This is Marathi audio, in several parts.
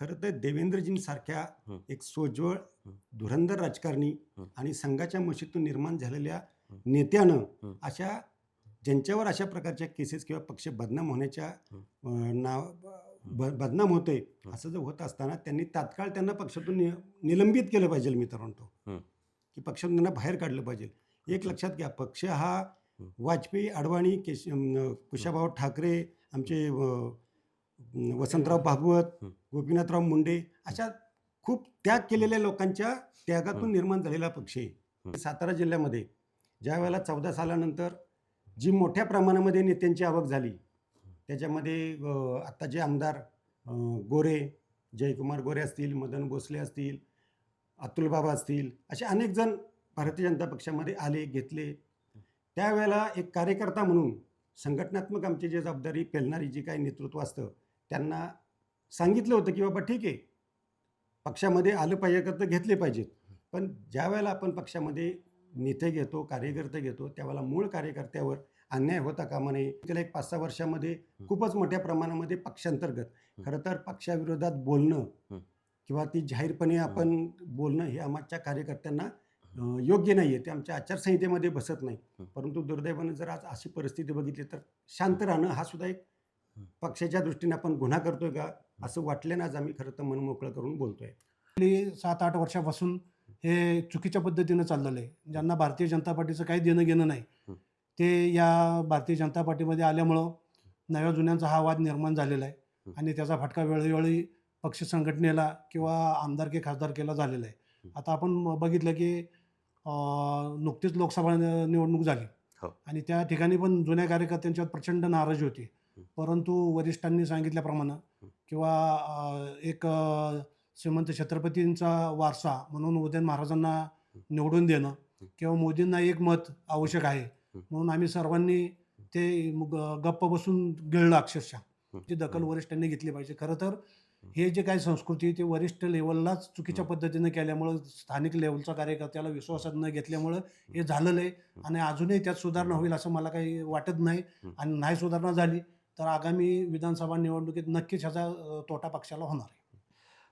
खरं तर देवेंद्रजींसारख्या. एक सोज्वळ. धुरंधर राजकारणी. आणि संघाच्या मशीतून निर्माण झालेल्या. नेत्यानं. अशा ज्यांच्यावर अशा प्रकारच्या केसेस किंवा पक्ष बदनाम होण्याच्या नाव बदनाम होते हं. असं जर होत असताना त्यांनी तात्काळ त्यांना पक्षातून निलंबित केलं पाहिजे मी तर म्हणतो. की पक्षातून त्यांना बाहेर काढलं पाहिजे एक लक्षात घ्या पक्ष हा. वाजपेयी अडवाणी केश कुशाभाऊ ठाकरे आमचे वसंतराव भागवत. गोपीनाथराव मुंडे अशा खूप त्याग केलेल्या लोकांच्या त्यागातून. निर्माण झालेला पक्ष आहे. सातारा जिल्ह्यामध्ये ज्या वेळेला चौदा सालानंतर जी मोठ्या प्रमाणामध्ये नेत्यांची आवक झाली त्याच्यामध्ये आत्ताचे आमदार गोरे जयकुमार गोरे असतील मदन भोसले असतील अतुल बाबा असतील असे अनेक जण भारतीय जनता पक्षामध्ये आले घेतले त्यावेळेला एक कार्यकर्ता म्हणून संघटनात्मक आमची जी जबाबदारी पेलणारी जी काही नेतृत्व असतं त्यांना सांगितलं होतं की बाबा ठीक आहे पक्षामध्ये आलं पाहिजे का तर घेतले पाहिजेत. पण ज्या वेळेला आपण पक्षामध्ये नेते घेतो कार्यकर्ते घेतो त्यावेळेला मूळ कार्यकर्त्यावर अन्याय होता कामा नये. गेल्या एक पाच सहा वर्षामध्ये खूपच मोठ्या प्रमाणामध्ये पक्षांतर्गत खरं तर पक्षाविरोधात बोलणं. किंवा ती जाहीरपणे आपण बोलणं हे आमच्या कार्यकर्त्यांना योग्य नाही आहे ते आमच्या आचारसंहितेमध्ये बसत नाही. परंतु दुर्दैवानं जर आज अशी परिस्थिती बघितली तर शांत राहणं हा सुद्धा एक. पक्षाच्या दृष्टीने आपण गुन्हा करतोय का? असं वाटल्यानं आज आम्ही खरं तर मन मोकळं करून बोलतोय गेली सात आठ वर्षापासून हे चुकीच्या पद्धतीनं चाललेलं आहे ज्यांना भारतीय जनता पार्टीचं काही देणं घेणं नाही. ते या भारतीय जनता पार्टीमध्ये आल्यामुळं नव्या जुन्यांचा हा वाद निर्माण झालेला आहे. आणि त्याचा फटका वेळोवेळी पक्ष संघटनेला किंवा आमदारकी खासदारकीला झालेला आहे. आता आपण बघितलं की नुकतीच लोकसभा निवडणूक झाली हो. आणि त्या ठिकाणी पण जुन्या कार्यकर्त्यांच्यावर प्रचंड नाराजी होती. परंतु वरिष्ठांनी सांगितल्याप्रमाणे. किंवा एक श्रीमंत छत्रपतींचा वारसा म्हणून उदयन महाराजांना निवडून देणं किंवा मोदींना एक मत आवश्यक आहे म्हणून आम्ही सर्वांनी ते ग- गप्प बसून गिळलं अक्षरशः. ती दखल वरिष्ठांनी घेतली पाहिजे. खरं तर हे जे काही संस्कृती ते वरिष्ठ लेवललाच चुकीच्या पद्धतीने केल्यामुळं स्थानिक लेवलचा कार्यकर्त्याला विश्वासात न घेतल्यामुळं हे झालेलं आहे. आणि अजूनही त्यात सुधारणा होईल असं मला काही वाटत नाही आणि नाही सुधारणा झाली तर आगामी विधानसभा निवडणुकीत नक्कीच ह्याचा तोटा पक्षाला होणार आहे.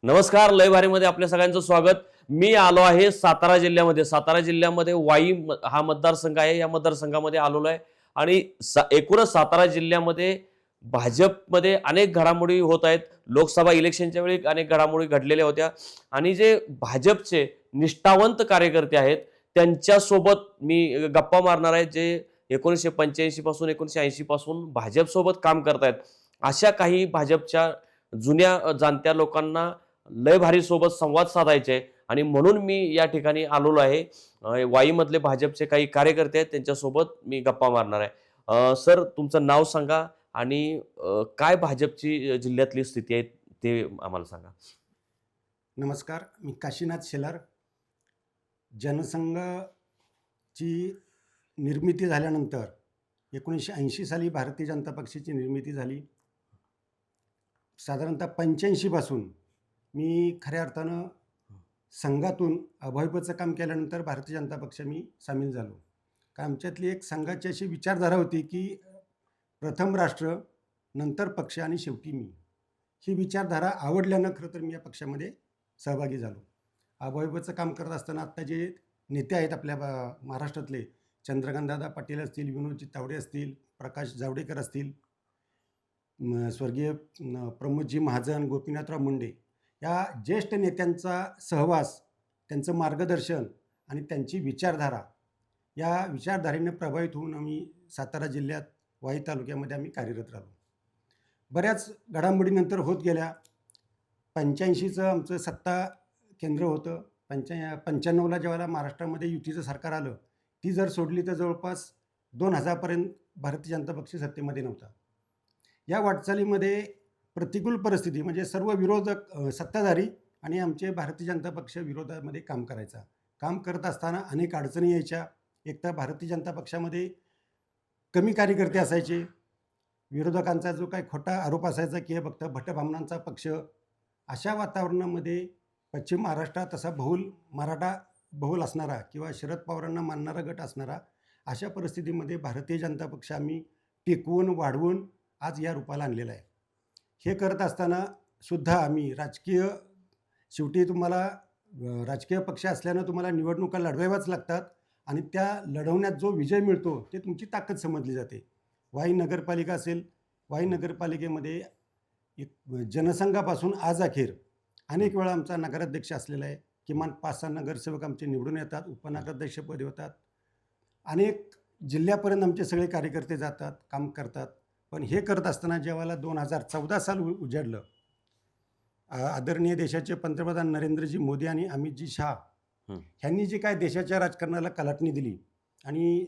नमस्कार लय भारीमध्ये आपल्या सगळ्यांचं स्वागत. मी आलो आहे सातारा जिल्ह्यामध्ये. सातारा जिल्ह्यामध्ये वाई म- हा मतदारसंघ आहे. या मतदारसंघामध्ये आलेलो आहे. आणि सा एकूणच सातारा जिल्ह्यामध्ये भाजपमध्ये अनेक घडामोडी होत आहेत. लोकसभा इलेक्शनच्या वेळी अनेक घडामोडी घडलेल्या होत्या. आणि जे भाजपचे निष्ठावंत कार्यकर्ते आहेत त्यांच्यासोबत मी गप्पा मारणार आहे. जे एकोणीसशे पंच्याऐंशीपासून एकोणीसशे ऐंशीपासून भाजपसोबत काम करतायत. अशा काही भाजपच्या जुन्या जाणत्या लोकांना लय भारी सोबत संवाद साधायचे आहे. आणि म्हणून मी या ठिकाणी आलेलो आहे. वाईमधले भाजपचे काही कार्यकर्ते आहेत त्यांच्यासोबत मी गप्पा मारणार आहे. सर तुमचं नाव सांगा आणि काय भाजपची जिल्ह्यातली स्थिती आहे ते आम्हाला सांगा. नमस्कार मी काशीनाथ शेलार. जनसंघची निर्मिती झाल्यानंतर एकोणीसशे ऐंशी साली भारतीय जनता पक्षाची निर्मिती झाली. साधारणतः पंच्याऐंशीपासून मी खऱ्या अर्थानं संघातून अभाविपचं काम केल्यानंतर भारतीय जनता पक्ष मी सामील झालो. का आमच्यातली एक संघाची अशी विचारधारा होती की प्रथम राष्ट्र नंतर पक्ष आणि शेवटी मी. ही विचारधारा आवडल्यानं खरं तर मी या पक्षामध्ये सहभागी झालो. अभाविपचं काम करत असताना आत्ता जे नेते आहेत आपल्या महाराष्ट्रातले चंद्रकांतदादा पाटील असतील विनोदजी तावडे असतील प्रकाश जावडेकर असतील स्वर्गीय प्रमोदजी महाजन गोपीनाथराव मुंडे या ज्येष्ठ नेत्यांचा सहवास त्यांचं मार्गदर्शन आणि त्यांची विचारधारा या विचारधारेने प्रभावित होऊन आम्ही सातारा जिल्ह्यात वाई तालुक्यामध्ये आम्ही कार्यरत राहिलो बऱ्याच घडामोडीनंतर होत गेल्या. पंच्याऐंशीचं आमचं सत्ता केंद्र होतं. पंच्या पंच्याण्णवला जेव्हा महाराष्ट्रामध्ये युतीचं सरकार आलं ती जर सोडली तर जवळपास दोन हजारपर्यंत भारतीय जनता पक्ष सत्तेमध्ये नव्हता. या वाटचालीमध्ये प्रतिकूल परिस्थिती म्हणजे सर्व विरोधक सत्ताधारी आणि आमचे भारतीय जनता पक्ष विरोधामध्ये काम करायचा. काम करत असताना अनेक अडचणी यायच्या. एक तर भारतीय जनता पक्षामध्ये कमी कार्यकर्ते असायचे. विरोधकांचा जो काही खोटा आरोप असायचा की हे फक्त भट्टब्राह्मणांचा पक्ष. अशा वातावरणामध्ये पश्चिम महाराष्ट्रात तसा बहुल मराठा बहुल असणारा किंवा शरद पवारांना मानणारा गट असणारा अशा परिस्थितीमध्ये भारतीय जनता पक्ष आम्ही टिकवून वाढवून आज या रूपाला आणलेला आहे. हे करत असताना सुद्धा आम्ही राजकीय शेवटी तुम्हाला राजकीय पक्ष असल्यानं तुम्हाला निवडणुका लढवाव्याच लागतात आणि त्या लढवण्यात जो विजय मिळतो ते तुमची ताकद समजली जाते. वाई नगरपालिका असेल वाई नगरपालिकेमध्ये एक जनसंघापासून आज अखेर अनेक वेळा आमचा नगराध्यक्ष असलेला आहे. किमान पाच सहा नगरसेवक आमचे निवडून येतात उपनगराध्यक्षपदी होतात अनेक जिल्ह्यापर्यंत आमचे सगळे कार्यकर्ते जातात काम करतात पण हे करत असताना जेव्हा दोन हजार चौदा साल उ- उजाडलं आदरणीय देशाचे पंतप्रधान नरेंद्रजी मोदी आणि अमितजी शहा. ह्यांनी जी काय देशाच्या राजकारणाला कलाटणी दिली आणि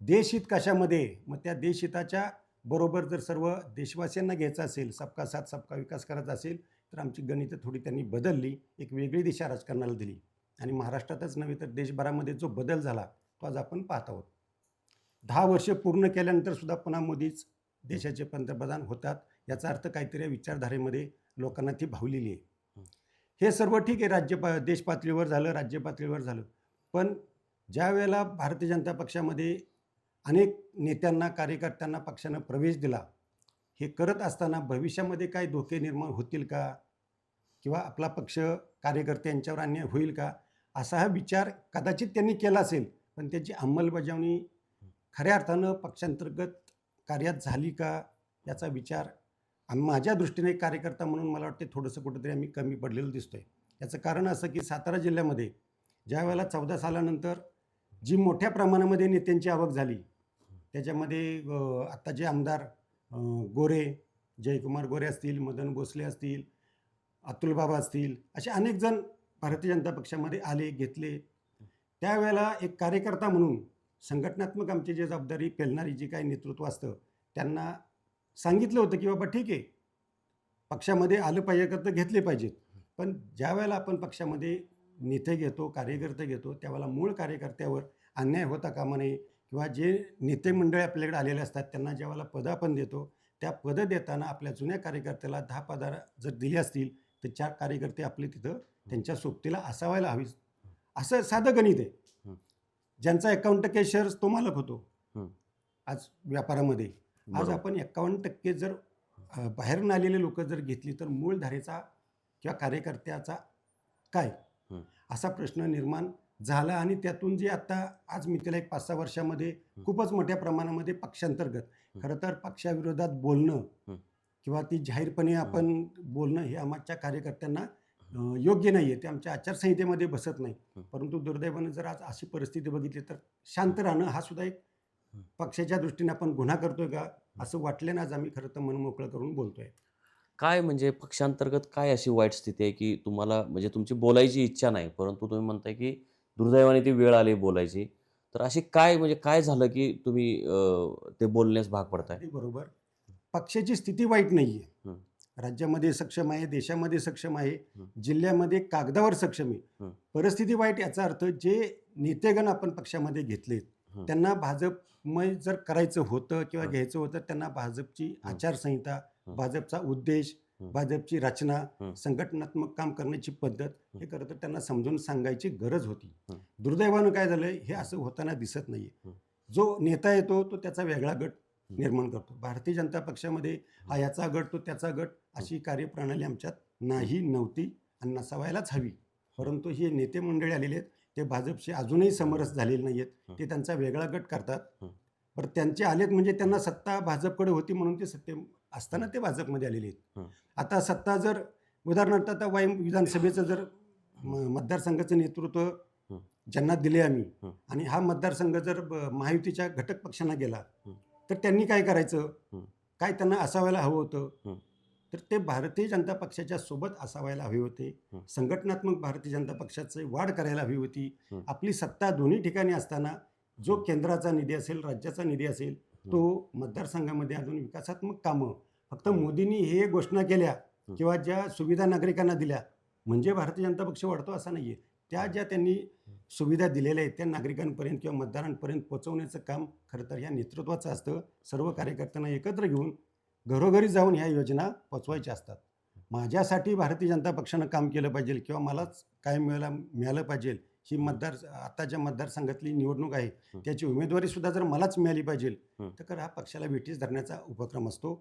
देशहित कशामध्ये मग त्या देशहिताच्या बरोबर जर सर्व देशवासियांना घ्यायचं असेल सबका साथ सबका विकास करायचा असेल तर आमची गणितं थोडी त्यांनी बदलली एक वेगळी दिशा राजकारणाला दिली. आणि महाराष्ट्रातच नव्हे तर देशभरामध्ये जो बदल झाला तो आज आपण पाहत आहोत. दहा वर्ष पूर्ण केल्यानंतर सुद्धा पुन्हा मोदीच देशाचे पंतप्रधान होतात याचा अर्थ काहीतरी विचारधारेमध्ये लोकांना ती भावलेली आहे. हे सर्व ठीक आहे राज्य पा देश पातळीवर झालं राज्य पातळीवर झालं. पण ज्या वेळेला भारतीय जनता पक्षामध्ये अनेक नेत्यांना कार्यकर्त्यांना पक्षानं प्रवेश दिला हे करत असताना भविष्यामध्ये काय धोके निर्माण होतील का? किंवा आपला पक्ष कार्यकर्त्यांच्यावर अन्याय होईल का? असा हा विचार कदाचित त्यांनी केला असेल पण त्याची अंमलबजावणी खऱ्या अर्थानं पक्षांतर्गत कार्यात झाली का? याचा विचार माझ्या दृष्टीने कार्यकर्ता म्हणून मला वाटते थोडंसं कुठंतरी आम्ही कमी पडलेलं दिसतोय. याचं कारण असं की सातारा जिल्ह्यामध्ये ज्या वेळेला चौदा सालानंतर जी मोठ्या प्रमाणामध्ये नेत्यांची आवक झाली त्याच्यामध्ये आत्ताचे आमदार गोरे जयकुमार गोरे असतील मदन भोसले असतील अतुल बाबा असतील असे अनेक जण भारतीय जनता पक्षामध्ये आले घेतले. त्यावेळेला एक कार्यकर्ता म्हणून संघटनात्मक आमची जी जबाबदारी पेलणारी जी काही नेतृत्व असतं त्यांना सांगितलं होतं की बाबा ठीक आहे. पक्षामध्ये आलं पाहिजे का तर घेतले पाहिजेत. पण ज्या वेळेला आपण पक्षामध्ये नेते घेतो कार्यकर्ते घेतो त्यावेळेला मूळ कार्यकर्त्यावर अन्याय होता कामा नये. किंवा जे नेते मंडळी आपल्याकडे आलेले असतात त्यांना ज्यावेळेला पदं आपण देतो त्या पदं देताना आपल्या जुन्या कार्यकर्त्याला दहा पदार जर दिली असतील तर चार कार्यकर्ते आपले तिथं त्यांच्या सोबतीला असावायला हवी असं साधं गणित आहे. ज्यांचा एकावन्न टक्के शेअर्स तो मालक होतो. आज व्यापारामध्ये आज. आपण एकावन्न टक्के जर बाहेरून आलेले लोक जर घेतली तर मूळ धारेचा किंवा कार्यकर्त्याचा काय. असा प्रश्न निर्माण झाला आणि त्यातून जे आता आज मी त्याला एक पाच सहा वर्षामध्ये खूपच मोठ्या प्रमाणामध्ये पक्षांतर्गत. खरं तर पक्षाविरोधात बोलणं. किंवा ती जाहीरपणे आपण बोलणं हे आमच्या कार्यकर्त्यांना योग्य नाही आहे ते आमच्या आचारसंहितेमध्ये बसत नाही. परंतु दुर्दैवानं जर आज अशी परिस्थिती बघितली तर शांत राहणं हा सुद्धा एक. पक्षाच्या दृष्टीने आपण गुन्हा करतोय का असं वाटलं ना आज आम्ही खरं तर मन मोकळं करून बोलतोय काय म्हणजे पक्षांतर्गत काय अशी वाईट स्थिती आहे की तुम्हाला म्हणजे तुमची बोलायची इच्छा नाही परंतु तुम्ही म्हणताय की दुर्दैवाने ती वेळ आली बोलायची तर अशी काय म्हणजे काय झालं की तुम्ही ते बोलण्यास भाग पडताय बरोबर पक्षाची स्थिती वाईट नाही. आहे राज्यामध्ये सक्षम आहे देशामध्ये सक्षम आहे. जिल्ह्यामध्ये कागदावर सक्षम आहे. परिस्थिती वाईट याचा अर्थ जे नेतेगण आपण पक्षामध्ये घेतलेत. त्यांना भाजपमय जर करायचं होतं किंवा. घ्यायचं होतं त्यांना भाजपची. आचारसंहिता. भाजपचा उद्देश. भाजपची रचना. संघटनात्मक काम करण्याची पद्धत हं. खरं तर त्यांना समजून सांगायची गरज होती. दुर्दैवानं काय झालंय हे असं होताना दिसत नाहीये. जो नेता येतो तो त्याचा वेगळा गट. निर्माण करतो भारतीय जनता पक्षामध्ये हा याचा गट तो त्याचा गट अशी कार्यप्रणाली आमच्यात नाही नव्हती आणि नसावायलाच हवी परंतु हे नेते मंडळी आलेले आहेत ते भाजपशी अजूनही समरस झालेले नाही आहेत हं. ते त्यांचा वेगळा गट करतात. बरं त्यांचे आलेत म्हणजे त्यांना सत्ता भाजपकडे होती म्हणून ते सत्ते असताना ते भाजपमध्ये आलेले आहेत. आता सत्ता जर उदाहरणार्थ आता वाई विधानसभेचं जर मतदारसंघाचं नेतृत्व. ज्यांना दिले आम्ही. आणि हा मतदारसंघ जर महायुतीच्या घटक पक्षांना गेला. तर त्यांनी काय करायचं. काय त्यांना असावायला हवं होतं. तर ते भारतीय जनता पक्षाच्या सोबत असावायला हवे होते. संघटनात्मक भारतीय जनता पक्षाची वाढ करायला हवी होती. आपली सत्ता दोन्ही ठिकाणी असताना जो. केंद्राचा निधी असेल राज्याचा निधी असेल तो मतदारसंघामध्ये अजून विकासात्मक कामं फक्त. मोदींनी हे घोषणा केल्या. किंवा ज्या सुविधा नागरिकांना दिल्या म्हणजे भारतीय जनता पक्ष वाढतो असा नाही आहे त्या ज्या त्यांनी सुविधा दिलेल्या आहेत त्या नागरिकांपर्यंत किंवा मतदारांपर्यंत पोहोचवण्याचं काम खरं तर या नेतृत्वाचं असतं. सर्व कार्यकर्त्यांना एकत्र घेऊन घरोघरी जाऊन ह्या योजना पोचवायच्या असतात. माझ्यासाठी भारतीय जनता पक्षानं काम केलं पाहिजे किंवा मलाच काय मिळायला मिळालं पाहिजे ही मतदार आताच्या मतदारसंघातली निवडणूक आहे. त्याची उमेदवारी सुद्धा जर मलाच मिळाली पाहिजे. तर हा पक्षाला भेटीस धरण्याचा उपक्रम असतो.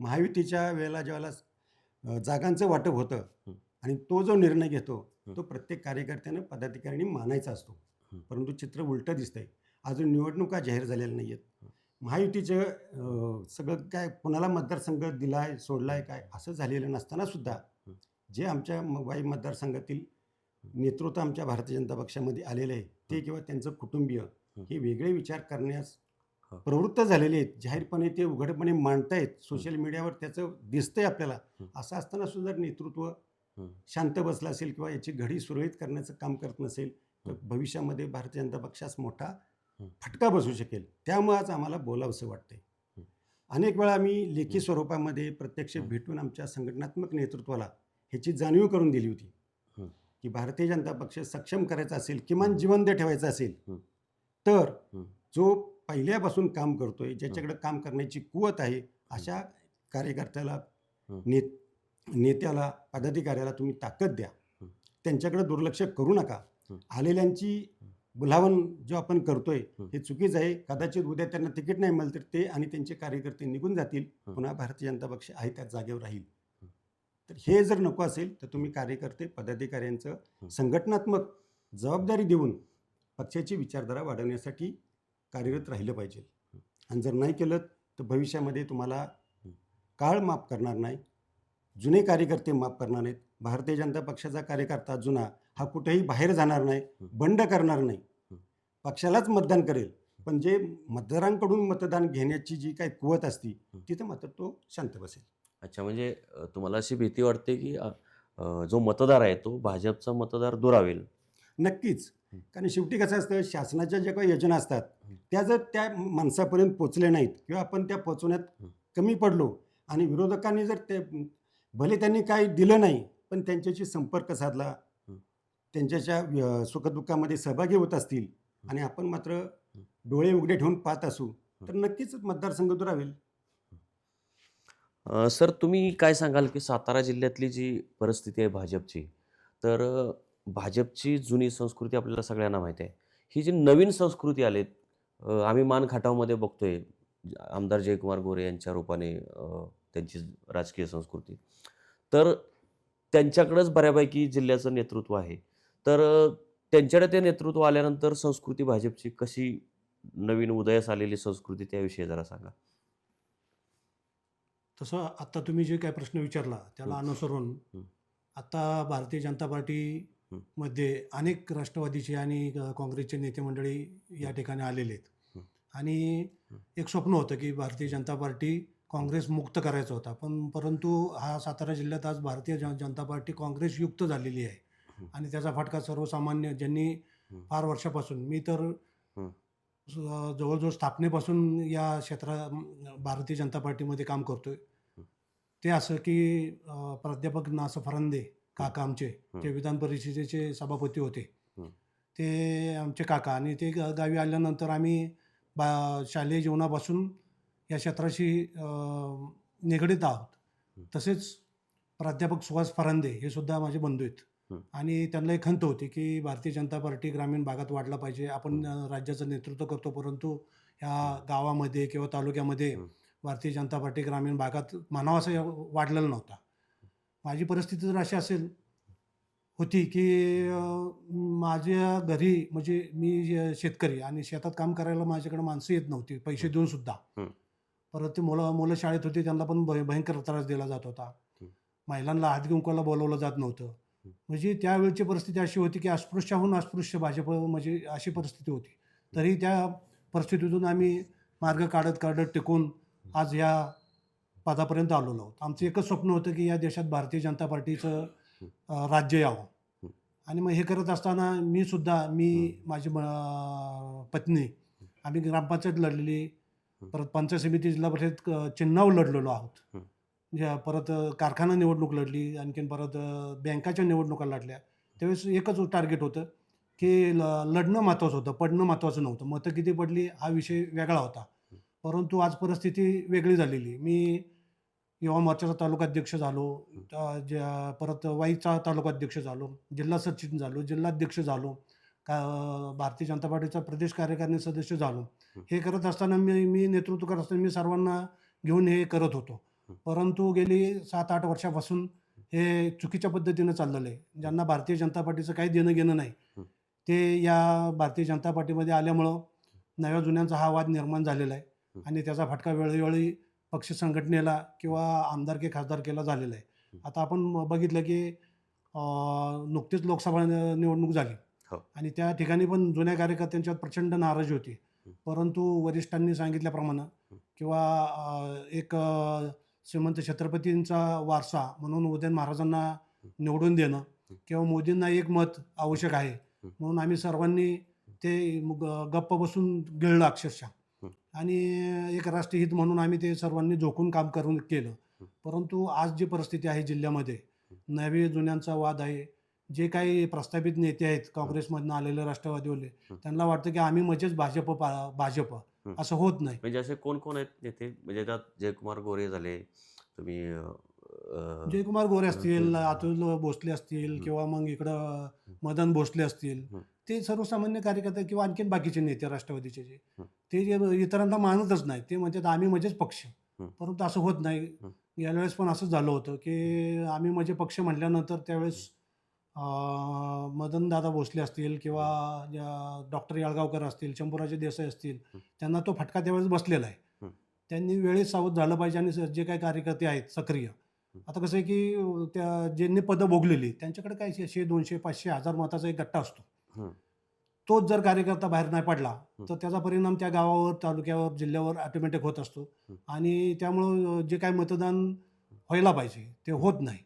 महायुतीच्या वेळेला ज्यावेळेला जागांचं वाटप होतं. आणि तो जो निर्णय घेतो. तो प्रत्येक कार्यकर्त्यानं पदाधिकाऱ्यांनी मानायचा असतो. परंतु चित्र उलटं दिसतंय अजून निवडणुका जाहीर झालेल्या नाही आहेत महायुतीचं सगळं काय कोणाला मतदारसंघ दिलाय सोडलाय काय असं झालेलं नसताना सुद्धा. जे आमच्या वाई मतदारसंघातील नेतृत्व आमच्या भारतीय जनता पक्षामध्ये आलेले आहे ते किंवा त्यांचं कुटुंबीय हं. वेगळे विचार करण्यास. प्रवृत्त झालेले आहेत जाहीरपणे ते उघडपणे मांडतायत सोशल मीडियावर त्याचं दिसतंय आपल्याला. असं असताना सुद्धा नेतृत्व. शांत बसलं असेल किंवा याची घडी सुरळीत करण्याचं काम करत नसेल तर. भविष्यामध्ये भारतीय जनता पक्षास मोठा. फटका बसू शकेल त्यामुळे आज आम्हाला बोलावंसं वाटतंय. अनेक वेळा आम्ही लेखी. स्वरूपामध्ये प्रत्यक्ष. भेटून आमच्या संघटनात्मक नेतृत्वाला ह्याची जाणीव करून दिली होती. की भारतीय जनता पक्ष सक्षम करायचा असेल किमान. जिवंत ठेवायचा असेल. तर. जो पहिल्यापासून काम करतोय ज्याच्याकडे काम करण्याची कुवत आहे अशा कार्यकर्त्याला. नेत नेत्याला पदाधिकाऱ्याला तुम्ही ताकद द्या. त्यांच्याकडे दुर्लक्ष करू नका. आलेल्यांची बुलावण जो आपण करतोय हं. चुकीचं आहे कदाचित उद्या त्यांना तिकीट नाही मिळालं तर ते आणि त्यांचे कार्यकर्ते निघून जातील. पुन्हा भारतीय जनता पक्ष आहे त्याच जागेवर राहील. तर हे जर नको असेल तर तुम्ही कार्यकर्ते पदाधिकाऱ्यांचं. संघटनात्मक जबाबदारी देऊन पक्षाची विचारधारा वाढवण्यासाठी कार्यरत राहिलं पाहिजे. आणि जर नाही केलं तर भविष्यामध्ये तुम्हाला. काळ माफ करणार नाही जुने कार्यकर्ते माफ करणार नाहीत भारतीय जनता पक्षाचा कार्यकर्ता जुना हा कुठेही बाहेर जाणार नाही. बंड करणार नाही. पक्षालाच मतदान करेल पण जे मतदारांकडून मतदान घेण्याची जी काही कुवत असती. तिथं मात्र तो शांत बसेल अच्छा म्हणजे अ, तुम्हाला अशी भीती वाटते की अ, अ, जो मतदार आहे तो भाजपचा मतदार दुरावेल नक्कीच हं. कारण शेवटी कसं असतं शासनाच्या ज्या काही योजना असतात हं. त्या जर त्या माणसापर्यंत पोचल्या नाहीत किंवा आपण त्या पोचवण्यात हं. कमी पडलो आणि विरोधकांनी जर ते भले त्यांनी काही दिलं नाही पण त्यांच्याशी संपर्क साधला हं. त्यांच्याच्या व्य- सुखदुःखामध्ये सहभागी होत असतील आणि आपण मात्र डोळे उघडे ठेवून पाहत असू तर नक्कीच मतदारसंघ दुरावेल अ, सर तुम्ही काय सांगाल की सातारा जिल्ह्यातली जी परिस्थिती आहे भाजपची तर अ, भाजपची जुनी संस्कृती आपल्याला सगळ्यांना माहिती आहे. ही जी नवीन संस्कृती आली अ, आम्ही मान खाटावमध्ये बघतोय आमदार जयकुमार गोरे यांच्या रूपाने अ, त्यांची राजकीय संस्कृती. तर त्यांच्याकडंच बऱ्यापैकी जिल्ह्याचं नेतृत्व आहे. तर अ, त्यांच्याकडे ते नेतृत्व आल्यानंतर संस्कृती भाजपची कशी नवीन उदयास आलेली संस्कृती त्याविषयी जरा सांगा. तसं आत्ता तुम्ही जे काय प्रश्न विचारला त्याला. अनुसरून हं. आता भारतीय जनता पार्टी. मध्ये अनेक राष्ट्रवादीचे आणि काँग्रेसचे नेते मंडळी या. ठिकाणी आलेले आहेत. आणि. एक स्वप्न होतं की भारतीय जनता पार्टी काँग्रेस मुक्त करायचा होता पण परंतु हा सातारा जिल्ह्यात आज भारतीय जन जनता पार्टी काँग्रेस युक्त झालेली आहे. आणि त्याचा फटका सर्वसामान्य ज्यांनी. फार वर्षापासून मी तर जवळजवळ स्थापनेपासून या क्षेत्रा भारतीय जनता पार्टीमध्ये काम करतोय. ते असं की अ, प्राध्यापक नास फरांदे काका आमचे हं. ते विधान परिषदेचे सभापती होते हं. ते आमचे काका आणि ते ग- गावी आल्यानंतर आम्ही बा शालेय जीवनापासून या क्षेत्राशी अ, निगडीत आहोत. तसेच प्राध्यापक सुहास फरांदे हे सुद्धा माझे बंधू आहेत. आणि त्यांना एक खंत होती की भारतीय जनता पार्टी ग्रामीण भागात वाढला पाहिजे आपण अ, राज्याचं नेतृत्व करतो परंतु ह्या गावामध्ये किंवा तालुक्यामध्ये हं. भारतीय जनता पार्टी ग्रामीण भागात मानावा असं वाढलेला नव्हता माझी परिस्थिती जर अशी असेल होती की माझ्या घरी म्हणजे मी शेतकरी आणि शेतात काम करायला माझ्याकडे माणसं येत नव्हती पैसे देऊन सुद्धा. परत ते मुलं मुलं शाळेत होती त्यांना पण भय- भयंकर त्रास दिला जात होता. महिलांना हात कुंकवाला बोलवलं जात नव्हतं. म्हणजे त्यावेळची परिस्थिती अशी होती की अस्पृश्याहून अस्पृश्य भाजप म्हणजे अशी परिस्थिती होती तरी त्या परिस्थितीतून आम्ही मार्ग काढत काढत टिकून आज या पदापर्यंत आलेलो आहोत. आमचं एकच स्वप्न होतं की या देशात भारतीय जनता पार्टीचं राज्य यावं. आणि मग हे करत असताना मी सुद्धा मी माझी म- पत्नी आम्ही ग्रामपंचायत लढलेली. परत पंचायत समिती जिल्हा परिषद चिन्हाव चिन्हावर लढलेलो आहोत. हं. परत कारखाना निवडणूक लढली आणखीन परत बँकाच्या निवडणुका लढल्या. त्यावेळेस एकच टार्गेट होतं की ल लढणं महत्त्वाचं होतं पडणं महत्त्वाचं नव्हतं. मतं किती पडली हा विषय वेगळा होता. परंतु आज परिस्थिती वेगळी झालेली मी युवा मोर्चाचा तालुकाध्यक्ष झालो ज्या- परत वाईचा तालुकाध्यक्ष झालो जिल्हा सचिव झालो जिल्हाध्यक्ष झालो का भारतीय जनता पार्टीचा प्रदेश कार्यकारिणी सदस्य झालो. हे करत असताना मी मी नेतृत्व करत असताना मी सर्वांना घेऊन हे करत होतो. परंतु गेली सात आठ वर्षापासून हे चुकीच्या पद्धतीनं चाललेलं आहे. ज्यांना भारतीय जनता पार्टीचं काही देणं घेणं नाही ते या भारतीय जनता पार्टीमध्ये आल्यामुळं नव्या जुन्यांचा हा वाद निर्माण झालेला आहे. आणि त्याचा फटका वेळोवेळी पक्ष संघटनेला किंवा आमदारकी खासदारकीला झालेला आहे. आता आपण बघितलं की नुकतीच लोकसभा निवडणूक झाली. हो. आणि त्या ठिकाणी पण जुन्या कार्यकर्त्यांच्यात प्रचंड नाराजी होती. परंतु वरिष्ठांनी सांगितल्याप्रमाणे किंवा एक श्रीमंत छत्रपतींचा वारसा म्हणून उदयन महाराजांना निवडून देणं किंवा मोदींना एक मत आवश्यक आहे. म्हणून आम्ही सर्वांनी ते गप्प बसून गिळलं अक्षरशः. आणि एक राष्ट्रहित म्हणून आम्ही ते सर्वांनी झोकून काम करून केलं. परंतु आज जी परिस्थिती आहे जिल्ह्यामध्ये नवे जुन्यांचा वाद आहे जे काही प्रस्थापित नेते आहेत काँग्रेसमधनं आलेले राष्ट्रवादीवाले हं. त्यांना वाटतं की आम्ही म्हणजेच भाजप भाजप. असं होत नाही म्हणजे असे कोण कोण आहेत नेते म्हणजे त्यात जयकुमार गोरे झाले तुम्ही जयकुमार गोरे असतील. अतुल भोसले असतील. किंवा मग इकडं मदन भोसले असतील. ते सर्वसामान्य कार्यकर्ते किंवा आणखीन बाकीचे नेते राष्ट्रवादीचे जे. ते जे इतरांना मानतच नाही ते म्हणतात आम्ही म्हणजेच पक्ष. परंतु असं होत नाही. यावेळेस पण असंच झालं होतं की आम्ही म्हणजे पक्ष म्हटल्यानंतर त्यावेळेस मदनदादा भोसले असतील किंवा डॉक्टर याळगावकर असतील शंभूराजे देसाई असतील. त्यांना तो फटका त्यावेळेस बसलेला आहे. त्यांनी वेळेत सावध झालं पाहिजे आणि जे काही कार्यकर्ते आहेत सक्रिय आता कसं आहे की त्या ज्यांनी पदं भोगलेली त्यांच्याकडे काय शे दोनशे पाचशे हजार मताचा एक गट्टा असतो. तोच जर कार्यकर्ता बाहेर नाही पडला. तर त्याचा परिणाम त्या गावावर तालुक्यावर जिल्ह्यावर ऑटोमॅटिक होत असतो. आणि त्यामुळं जे काय मतदान व्हायला पाहिजे ते होत नाही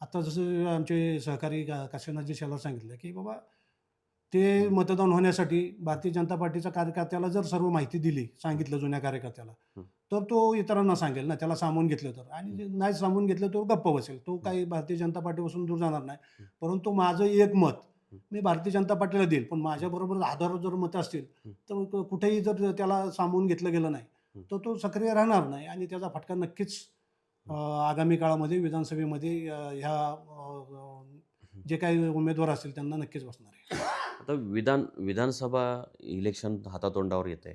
आता जसं आमचे सहकारी का- काशीनाथजी शेलार सांगितलं की बाबा ते. मतदान होण्यासाठी भारतीय जनता पार्टीच्या कार्यकर्त्याला जर सर्व माहिती दिली सांगितलं जुन्या कार्यकर्त्याला. तर तो इतरांना सांगेल ना त्याला सामावून घेतलं तर आणि नाही सामावून घेतलं तो गप्प बसेल तो काही भारतीय जनता पार्टीपासून दूर जाणार नाही. परंतु माझं एक मत. मी भारतीय जनता पार्टीला देईल पण माझ्याबरोबर हजारो जर मतं असतील. तर कुठेही जर त्याला सामावून घेतलं गेलं नाही. तर तो सक्रिय राहणार नाही आणि त्याचा फटका नक्कीच आगामी काळामध्ये विधानसभेमध्ये ह्या जे काही उमेदवार असतील त्यांना नक्कीच बसणार आहे आता विधान विधानसभा इलेक्शन हातातोंडावर येत आहे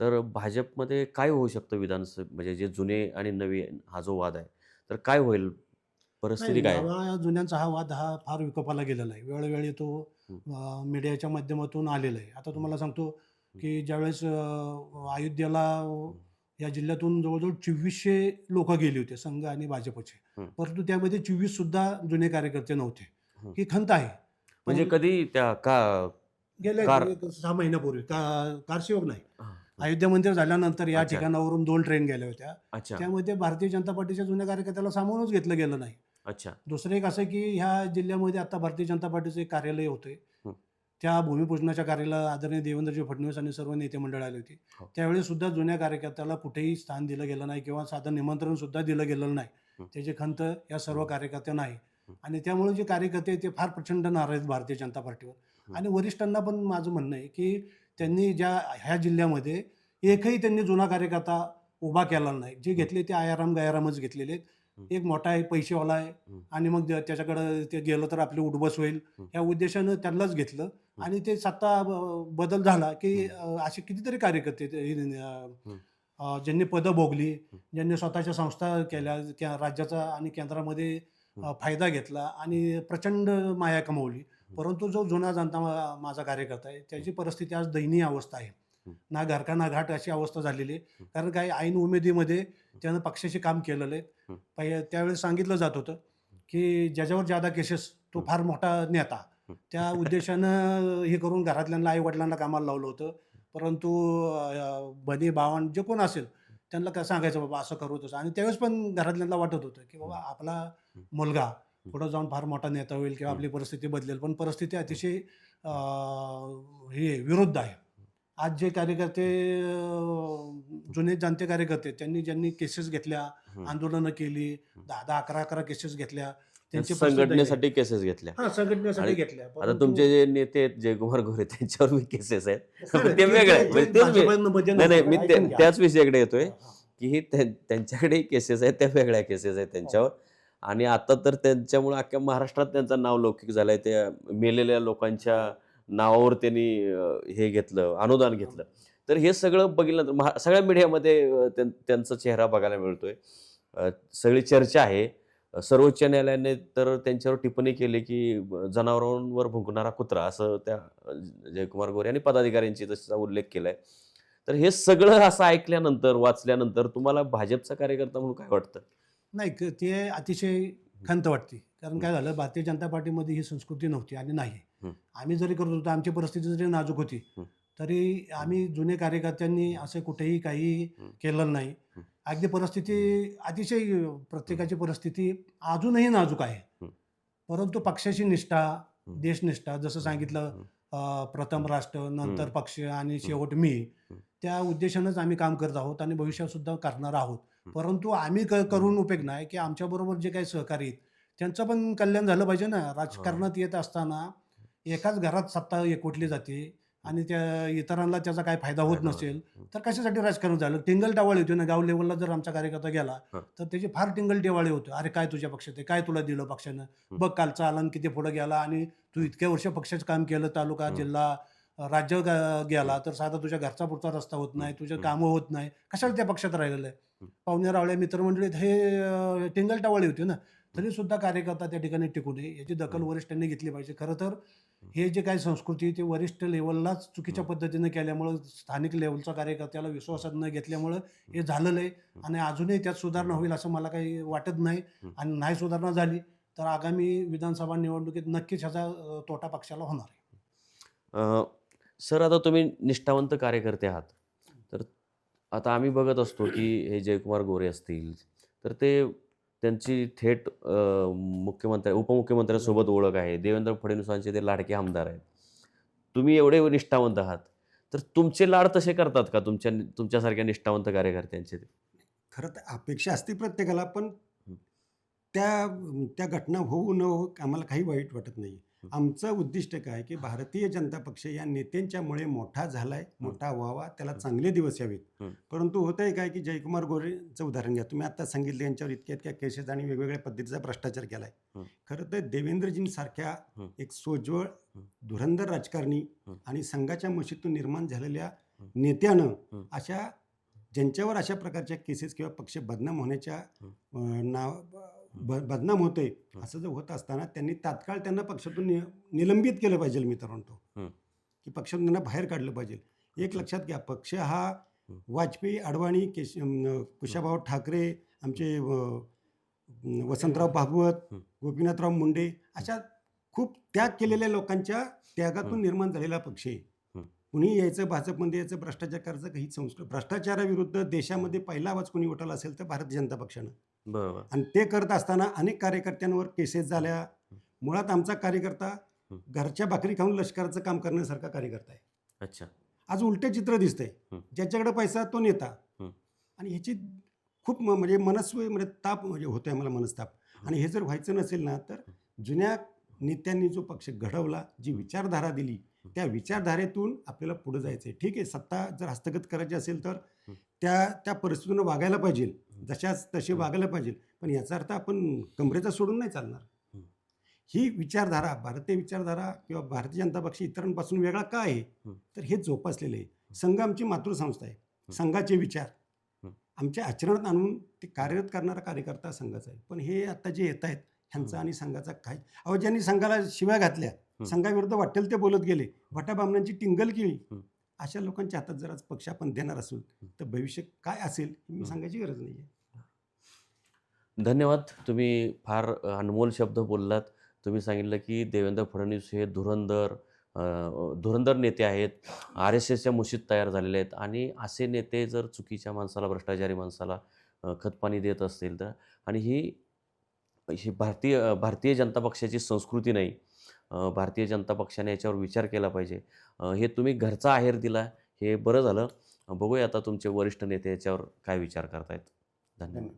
तर भाजपमध्ये काय होऊ शकतं विधानसभा म्हणजे जे जुने आणि नवे हा जो वाद आहे तर काय होईल परिस्थिती काय जुन्यांचा हा वाद हा फार विकोपाला गेलेला आहे. वेळोवेळी तो मीडियाच्या माध्यमातून आलेला आहे. आता तुम्हाला सांगतो की ज्यावेळेस अयोध्येला या जिल्ह्यातून जवळजवळ चोवीसशे लोक गेले होते संघ आणि भाजपचे. परंतु त्यामध्ये चोवीस सुद्धा जुने कार्यकर्ते नव्हते. हं. खंत आहे. म्हणजे कधी त्या का गेल्या सहा महिन्यापूर्वी. का कारसेवक नाही. अयोध्या मंदिर झाल्यानंतर या. ठिकाणावरून दोन ट्रेन गेल्या होत्या. त्यामध्ये भारतीय जनता पार्टीच्या जुन्या कार्यकर्त्याला सामावूनच घेतलं गेलं नाही. अच्छा दुसरं एक असं की ह्या जिल्ह्यामध्ये आता भारतीय जनता पार्टीचं कार्यालय होते. त्या भूमिपूजनाच्या कार्याला आदरणीय देवेंद्रजी फडणवीस आणि सर्व नेते मंडळ आले होते हो. त्यावेळी सुद्धा जुन्या कार्यकर्त्याला कुठेही स्थान दिलं गेलं नाही किंवा साधं निमंत्रण सुद्धा दिलं गेलं नाही. त्याची खंत या सर्व कार्यकर्त्यांना आहे. आणि त्यामुळे जे कार्यकर्ते ते फार प्रचंड नाराज आहेत भारतीय जनता पार्टीवर. आणि वरिष्ठांना पण माझं म्हणणं आहे की त्यांनी ज्या ह्या जिल्ह्यामध्ये एकही त्यांनी जुना कार्यकर्ता उभा केला नाही जे घेतले ते आयाराम गायारामच घेतलेले आहेत. एक मोठा आहे पैसेवाला आहे. आणि मग त्या- त्याच्याकडं ते गेलं तर आपली उडबस होईल. या उद्देशानं त्यांनाच घेतलं आणि ते सत्ता बदल झाला की असे कितीतरी कार्यकर्ते ज्यांनी पदं भोगली. ज्यांनी स्वतःच्या संस्था केल्या राज्याचा आणि केंद्रामध्ये. फायदा घेतला आणि प्रचंड माया कमवली परंतु जो जुना जाणता मा- माझा कार्यकर्ता आहे त्याची परिस्थिती आज दयनीय अवस्था आहे. ना घरका ना घाट अशी अवस्था झालेली आहे. कारण काही ऐन उमेदीमध्ये त्यानं पक्षाचे काम केलेलं आहे हं. पहि- त्यावेळेस सांगितलं जात होतं की ज्याच्यावर ज्यादा केसेस तो. फार मोठा नेता. त्या उद्देशानं हे करून घरातल्यांना आई वडिलांना कामाला लावलं होतं परंतु बनी भावण जे कोण असेल त्यांना काय सांगायचं बाबा असं करू तसं आणि त्यावेळेस पण घरातल्यांना वाटत होतं की बाबा आपला. मुलगा पुढं जाऊन फार मोठा नेता होईल किंवा. आपली परिस्थिती बदलेल पण परिस्थिती अतिशय हे विरुद्ध आहे आज जे कार्यकर्ते अ, जुने जाणते कार्यकर्ते त्यांनी ज्यांनी केसेस घेतल्या. आंदोलनं केली. दहा दहा अकरा अकरा केसेस घेतल्या त्यांची परिस्थिती संघटनेसाठी केसेस घेतल्या हा संघटनेसाठी आणि घेतल्या आता परंतु- तुमचे जे नेते आहेत जयकुमार गोरे त्यांच्यावर मी केसेस आहेत ते वेगळं आहे. म्हणजे तेच मी- नाही नाही घ्या. त्याच विषयाकडे येतोय हा. की हे त्यां- त्यांच्याकडे केसेस आहेत त्या वेगळ्या केसेस आहेत त्यांच्यावर आणि आता तर त्यांच्यामुळे अख्ख्या महाराष्ट्रात त्यांचं नाव लौकिक झालंय त्या मेलेल्या लोकांच्या नावावर त्यांनी हे घेतलं अनुदान घेतलं. तर हे सगळं बघितल्यानंतर महा- सगळ्या मीडियामध्ये त्यां- त्यांचा चेहरा बघायला मिळतोय. सगळी चर्चा आहे. सर्वोच्च न्यायालयाने तर त्यांच्यावर टिप्पणी केली की जनावरांवर भुंकणारा कुत्रा असं त्या जयकुमार गोरे आणि पदाधिकाऱ्यांची तसा उल्लेख केलाय. तर हे सगळं असं ऐकल्यानंतर वाचल्यानंतर तुम्हाला भाजपचा कार्यकर्ता म्हणून काय वाटतं? नाही ते अतिशय खंत वाटते. कारण काय झालं भारतीय जनता पार्टीमध्ये ही संस्कृती नव्हती आणि नाही. आम्ही जरी करत होतो आमची परिस्थिती जरी नाजूक होती. तरी आम्ही जुने कार्यकर्त्यांनी असं कुठेही काही. केलेलं नाही. अगदी परिस्थिती अतिशय प्रत्येकाची परिस्थिती अजूनही नाजूक आहे. परंतु पक्षाची निष्ठा. देशनिष्ठा जसं सांगितलं प्रथम राष्ट्र नंतर. पक्ष आणि शेवट मी. त्या उद्देशानंच आम्ही काम करत आहोत आणि भविष्यात सुद्धा करणार आहोत. परंतु आम्ही क- करून उपयोग नाही की आमच्याबरोबर जे काही सहकारी आहेत त्यांचं पण कल्याण झालं पाहिजे ना राजकारणात येत असताना एकाच घरात सत्ता एकवटली जाते आणि त्या इतरांना त्याचा काय फायदा होत नसेल तर कशासाठी राजकारण झालं? टिंगल टावाळी होती ना गाव लेवलला जर आमचा कार्यकर्ता गेला. तर त्याची फार टिंगल टिवाळी होती. अरे काय तुझ्या पक्षात आहे? काय तुला दिलं पक्षानं? बघ कालचा आला आणि किती पुढे गेला आणि तू इतक्या वर्ष पक्षाचं काम केलं तालुका. जिल्हा राज्य गेला तर साधा तुझ्या घरचा पुढचा रस्ता होत नाही तुझे हं. कामं होत नाही. कशाला त्या पक्षात राहिलेलं आहे. पाहुण्या रावळ्या मित्रमंडळीत हे टिंगल टावाळी होती ना तरी सुद्धा कार्यकर्ता त्या ठिकाणी टिकू नये. याची दखल. वरिष्ठांनी घेतली पाहिजे. खरं तर हे जे काही संस्कृती आहे, ते वरिष्ठ लेवललाच चुकीच्या. पद्धतीने केल्यामुळं स्थानिक लेवलचा कार्यकर्त्याला विश्वासात न घेतल्यामुळं हे झालेलं आहे आणि अजूनही त्यात सुधारणा होईल असं मला काही वाटत नाही. आणि नाही सुधारणा झाली तर आगामी विधानसभा निवडणुकीत नक्कीच ह्याचा तोटा पक्षाला होणार आहे. सर आता तुम्ही निष्ठावंत कार्यकर्ते आहात. तर आता आम्ही बघत असतो की हे जयकुमार गोरे असतील तर ते त्यांची थेट मुख्यमंत्री उपमुख्यमंत्र्यांसोबत ओळख आहे देवेंद्र फडणवीसांचे ते लाडके आमदार आहेत तुम्ही एवढे निष्ठावंत आहात तर तुमचे लाड तसे करतात का तुमच्या तुमच्यासारख्या निष्ठावंत कार्यकर्त्यांचे ते? खरं तर अपेक्षा असते प्रत्येकाला पण. त्या त्या घटना होऊ न हो आम्हाला काही वाईट वाटत नाही. आमचं उद्दिष्ट काय की भारतीय जनता पक्ष या नेत्यांच्यामुळे मोठा झालाय मोठा व्हावा त्याला चांगले दिवस यावेत. परंतु होतंय काय की जयकुमार गोरेचं उदाहरण घ्या तुम्ही आता सांगितलं यांच्यावर इतक्या इतक्या केसेस आणि वेगवेगळ्या पद्धतीचा भ्रष्टाचार केलाय. खरं तर देवेंद्रजींसारख्या. एक सोज्वळ. धुरंधर राजकारणी. आणि संघाच्या मशीतून निर्माण झालेल्या. नेत्यानं. अशा ज्यांच्यावर अशा प्रकारच्या केसेस किंवा पक्ष बदनाम होण्याच्या नाव ब बदनाम होतोय. असं जर होत असताना त्यांनी तात्काळ त्यांना पक्षातून नि निलंबित केलं पाहिजे मी तर म्हणतो. की पक्षातून त्यांना बाहेर काढलं पाहिजे एक. लक्षात घ्या पक्ष हा. वाजपेयी अडवाणी केश कुशाभाऊ ठाकरे आमचे वसंतराव भागवत. गोपीनाथराव मुंडे अशा खूप त्याग केलेल्या लोकांच्या त्यागातून. निर्माण झालेला पक्ष आहे. कुणी यायचं भाजपमध्ये यायचं भ्रष्टाचार करायचं काही संस्कृत भ्रष्टाचाराविरुद्ध देशामध्ये पहिला आवाज कोणी उठवला असेल तर भारतीय जनता पक्षानं. बरोबर. आणि ते करत असताना अनेक कार्यकर्त्यांवर केसेस झाल्या. मुळात आमचा कार्यकर्ता. घरच्या भाकरी खाऊन लष्कराचं काम करण्यासारखा कार्यकर्ता आहे. अच्छा. आज उलटे चित्र दिसतंय. ज्याच्याकडे पैसा तो नेता. आणि ह्याची खूप म्हणजे मनस्वी म्हणजे ताप म्हणजे होतोय मला मनस्ताप. आणि हे जर व्हायचं नसेल ना तर जुन्या नेत्यांनी जो पक्ष घडवला जी विचारधारा दिली त्या विचारधारेतून आपल्याला पुढे जायचं आहे ठीक आहे सत्ता जर हस्तगत करायची असेल तर. त्या त्या परिस्थितीनं वागायला पाहिजे. जशाच तसे वागायला पाहिजे. पण याचा अर्थ आपण कमरेचा सोडून नाही चालणार. हं. विचारधारा भारतीय विचारधारा किंवा भारतीय जनता पक्ष इतरांपासून वेगळा का आहे. तर हे जोपासलेलं आहे. संघ आमची मातृसंस्था आहे. संघाचे विचार. आमच्या आचरणात आणून ते कार्यरत करणारा कार्यकर्ता संघाचा आहे. पण हे आता जे येत आहेत ह्यांचा. आणि संघाचा काय? अहो ज्यांनी संघाला शिव्या घातल्या. संघाविरुद्ध वाटेल ते बोलत गेले. भटाबामणांची टिंगल केली. अशा लोकांच्या हातात जर आज पक्ष आपण देणार असू तर भविष्य काय असेल मी. सांगायची गरज नाही आहे. धन्यवाद. तुम्ही फार अनमोल शब्द बोललात. तुम्ही सांगितलं की देवेंद्र फडणवीस हे धुरंधर धुरंधर नेते आहेत. आर एस एसच्या मुशीत तयार झालेले आहेत. आणि असे नेते जर चुकीच्या माणसाला भ्रष्टाचारी माणसाला खतपाणी देत असतील तर आणि ही ही भारतीय भारतीय जनता पक्षाची संस्कृती नाही भारतीय जनता पक्षाने याच्यावर विचार केला पाहिजे. हे तुम्ही घरचा आहेर दिला हे बरं झालं. बघूया आता तुमचे वरिष्ठ नेते याच्यावर काय विचार करतायत. धन्यवाद.